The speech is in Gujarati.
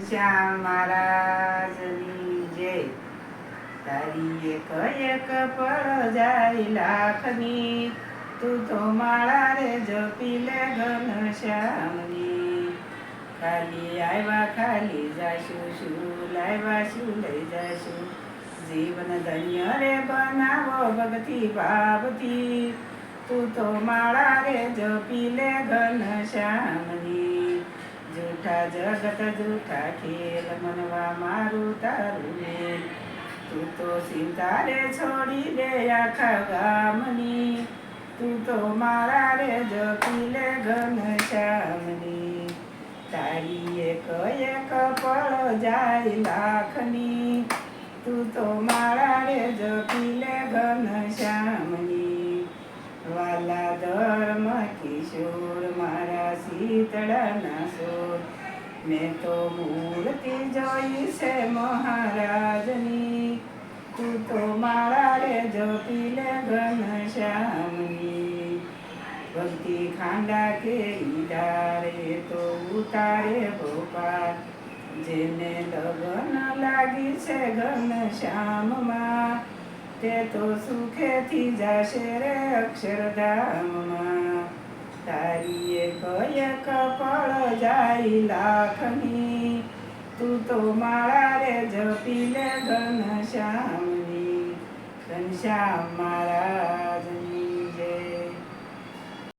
ઘનશ્યામ મહારાજની જય. તારી એક એક પળ જાય લાખની, તું તો માળા રે જપી લે ઘનશ્યામની ખાલી આવ્યા, ખાલી જાશું, શું લાવ્યા, શું લઈ જાશું? જીવન ધન્ય રે બનાવો ભક્તિ ભાવથી. તું તો માળા રે જપી લે ઘનશ્યામની જૂઠા જગત જૂઠા ખેલ મનવા મારું તારું તું તો ચિંતા રે છોડી દે આખા ગામની. તું તો મારા રે જપી લે ઘનશ્યામની. તારી એક એક પળ જાય લાખની. તું તો મારા રે જપી લે ઘનશ્યામની. વાલા ધર્મ કિશોર, મારા શીતળાના સોર મેં તો મૂર્તિ જોઈ છે મહારાજની તું તો મારા રે જપી લે ઘનશ્યામની ભક્તિ ખાંડા કે ઈડારે તો ઉતારે ભોપાલ જેને લગન લાગી છે ઘનશ્યામમાં તે તો સુખેથી જાશે રે અક્ષરધામમાં તારી એક એક પળ જાય લાખની. તું તો માળા રે જપી લે ઘનશ્યામની ઘનશ્યામ મારા